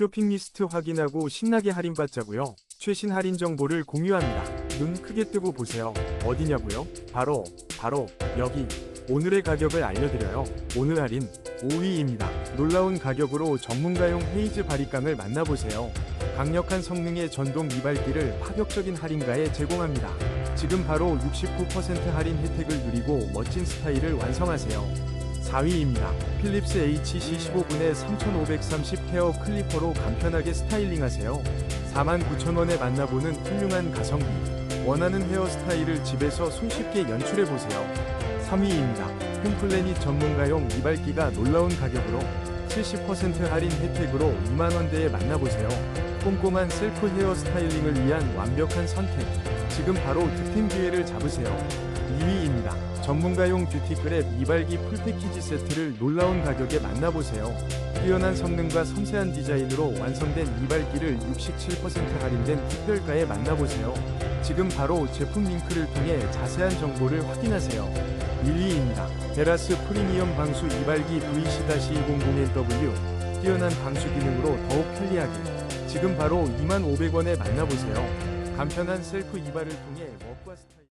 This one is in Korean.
쇼핑 리스트 확인하고 신나게 할인받자고요. 최신 할인 정보를 공유합니다. 눈 크게 뜨고 보세요. 어디냐고요? 바로 바로 여기. 오늘의 가격을 알려드려요. 오늘 할인 5위입니다. 놀라운 가격으로 전문가용 헤이즈 바리깡을 만나보세요. 강력한 성능의 전동 이발기를 파격적인 할인가에 제공합니다. 지금 바로 69% 할인 혜택을 누리고 멋진 스타일을 완성하세요. 4위입니다. 필립스 HC15분의 3530 헤어 클리퍼로 간편하게 스타일링하세요. 49,000원에 만나보는 훌륭한 가성비. 원하는 헤어스타일을 집에서 손쉽게 연출해보세요. 3위입니다. 홈플래닛 전문가용 이발기가 놀라운 가격으로 70% 할인 혜택으로 2만원대에 만나보세요. 꼼꼼한 셀프 헤어 스타일링을 위한 완벽한 선택. 지금 바로 득템 기회를 잡으세요. 2위입니다. 전문가용 뷰티그랩 이발기 풀패키지 세트를 놀라운 가격에 만나보세요. 뛰어난 성능과 섬세한 디자인으로 완성된 이발기를 67% 할인된 특별가에 만나보세요. 지금 바로 제품 링크를 통해 자세한 정보를 확인하세요. 1위입니다. 베라스 프리미엄 방수 이발기 VC-200NW 뛰어난 방수 기능으로 더욱 편리하게 지금 바로 25,500원에 만나보세요. 간편한 셀프 이발을 통해 멋과 스타일